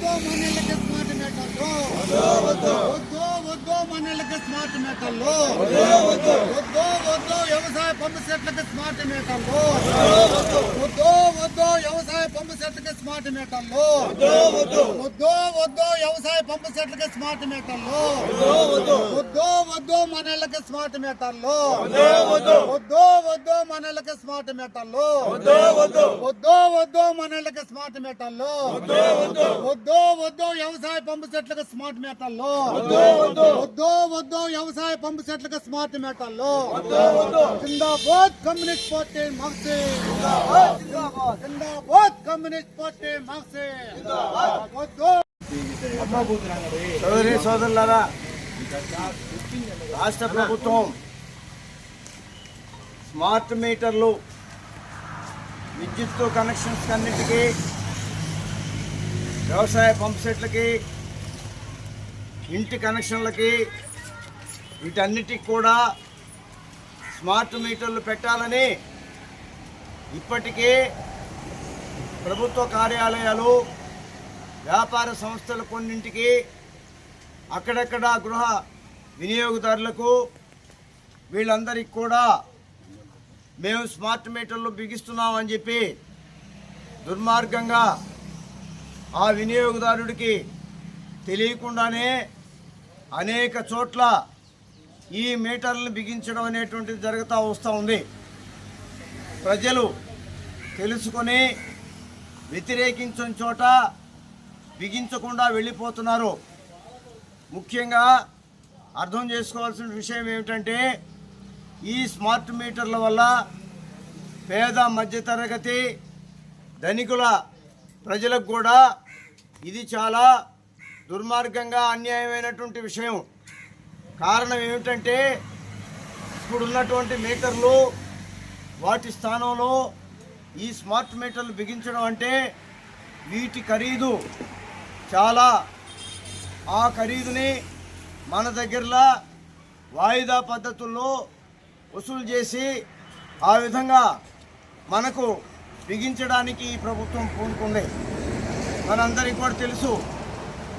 po, mga మీటర్లు. వద్దు వద్దు వ్యవసాయ పంపు సెట్లకి స్మార్ట్ మీటర్లు. వద్దు వద్దు వ్యవసాయ పంపు సెట్లకి స్మార్ట్ మీటర్లు. వద్దు వద్దు వ్యవసాయ పంపు సెట్లకి స్మార్ట్ మీటర్లు. వద్దు వద్దు మనళ్ళకి స్మార్ట్ మీటర్లు. వద్దు వద్దు మనళ్ళకి స్మార్ట్ మీటర్లు. వద్దు వద్దు మనళ్ళకి స్మార్ట్ మీటర్లు. వద్దు వద్దు వ్యవసాయ పంపు సెట్లకు స్మార్ట్ మీటర్లు. వద్దు వద్దు వ్యవసాయ పంపు సెట్లకు స్మార్ట్ మీటర్లు. జిందాబాద్ కమ్యూనిస్ట్ పార్టీ మార్క్సీ జిందాబాద్. కమ్యూనిస్ట్ పార్టీ వద్దు సోదరి సోదరులారా రాష్ట్ర ప్రభుత్వం స్మార్ట్ మీటర్లు విద్యుత్ కనెక్షన్స్ అన్నిటికీ వ్యవసాయ పంప్ సెట్లకి ఇంటి కనెక్షన్లకి వీటన్నిటికి కూడా స్మార్ట్ మీటర్లు పెట్టాలని ఇప్పటికే ప్రభుత్వ కార్యాలయాలు వ్యాపార సంస్థలు కొన్నింటికి అక్కడక్కడ గృహ వినియోగదారులకు వీళ్ళందరికీ కూడా మేము స్మార్ట్ మీటర్లు బిగిస్తున్నామని చెప్పి దుర్మార్గంగా ఆ వినియోగదారుడికి తెలియకుండానే అనేక చోట్ల ఈ మీటర్లను బిగించడం అనేటువంటిది జరుగుతూ వస్తూ ఉంది. ప్రజలు తెలుసుకొని వ్యతిరేకించిన చోట బిగించకుండా వెళ్ళిపోతున్నారు. ముఖ్యంగా అర్థం చేసుకోవాల్సిన విషయం ఏమిటంటే ఈ స్మార్ట్ మీటర్ల వల్ల పేద మధ్యతరగతి ధనికుల ప్రజలకు కూడా ఇది చాలా దుర్మార్గంగా అన్యాయమైనటువంటి విషయం. కారణం ఏమిటంటే ఇప్పుడున్నటువంటి మీటర్లు వాటి స్థానంలో ఈ స్మార్ట్ మీటర్లు బిగించడం అంటే వీటి ఖరీదు చాలా. ఆ ఖరీదుని మన దగ్గరలో వాయిదా పద్ధతుల్లో వసూలు చేసి ఆ విధంగా మనకు బిగించడానికి ఈ ప్రభుత్వం పూనుకుంది. మనందరికీ కూడా తెలుసు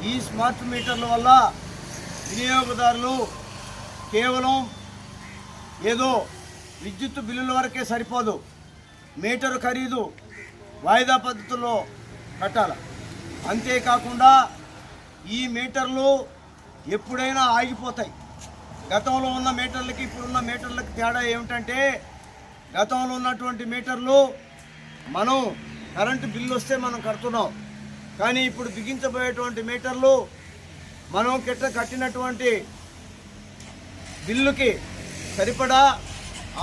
ఈ స్మార్ట్ మీటర్ల వల్ల వినియోగదారులు కేవలం ఏదో విద్యుత్ బిల్లుల వరకే సరిపోదు. మీటర్ ఖరీదు వాయిదా పద్ధతిలో కట్టాలి. అంతేకాకుండా ఈ మీటర్లు ఎప్పుడైనా ఆగిపోతాయి. గతంలో ఉన్న మీటర్లకి ఇప్పుడున్న మీటర్లకి తేడా ఏమిటంటే గతంలో ఉన్నటువంటి మీటర్లు మనం కరెంటు బిల్లు వస్తే మనం కడుతున్నాం. కానీ ఇప్పుడు బిగించబోయేటువంటి మీటర్లు మనం కిట్ట కట్టినటువంటి బిల్లుకి సరిపడా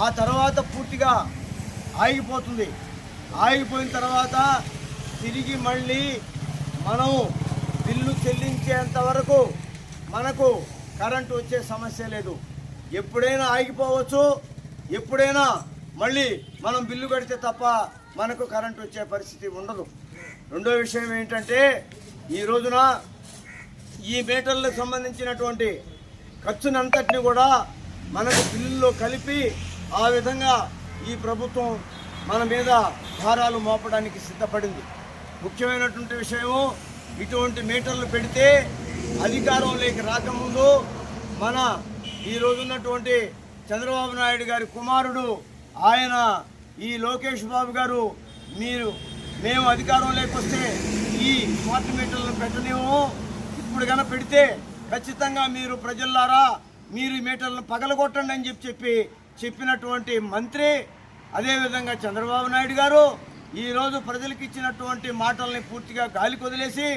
ఆ తర్వాత పూర్తిగా ఆగిపోతుంది. ఆగిపోయిన తర్వాత తిరిగి మళ్ళీ మనం బిల్లు చెల్లించేంత వరకు మనకు కరెంటు వచ్చే సమస్య లేదు. ఎప్పుడైనా ఆగిపోవచ్చు ఎప్పుడైనా మళ్ళీ మనం బిల్లు కడితే తప్ప మనకు కరెంటు వచ్చే పరిస్థితి ఉండదు. రెండో విషయం ఏంటంటే ఈ రోజున ఈ మీటర్లకు సంబంధించినటువంటి ఖర్చునంతటిని కూడా మనకు బిల్లులో కలిపి ఆ విధంగా ఈ ప్రభుత్వం మన మీద భారాలు మోపడానికి సిద్ధపడింది. ముఖ్యమైనటువంటి విషయము ఇటువంటి మీటర్లు పెడితే అధికారంలోకి రాకముందు మన ఈ రోజున్నటువంటి చంద్రబాబు నాయుడు గారి కుమారుడు ఆయన ఈ లోకేష్ బాబు గారు మీరు మేము అధికారంలోకి వస్తే ఈ స్మార్ట్ మీటర్లను పెట్టలేము ఇప్పుడు కనుక పెడితే ఖచ్చితంగా మీరు ప్రజల్లారా మీరు మీటర్లను పగలగొట్టండి అని చెప్పి చెప్పి చెప్పినటువంటి మంత్రి అదేవిధంగా చంద్రబాబు నాయుడు గారు ఈరోజు ప్రజలకు ఇచ్చినటువంటి మాటల్ని పూర్తిగా గాలి కొదిలేసి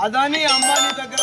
అదాని అంబానీ దగ్గర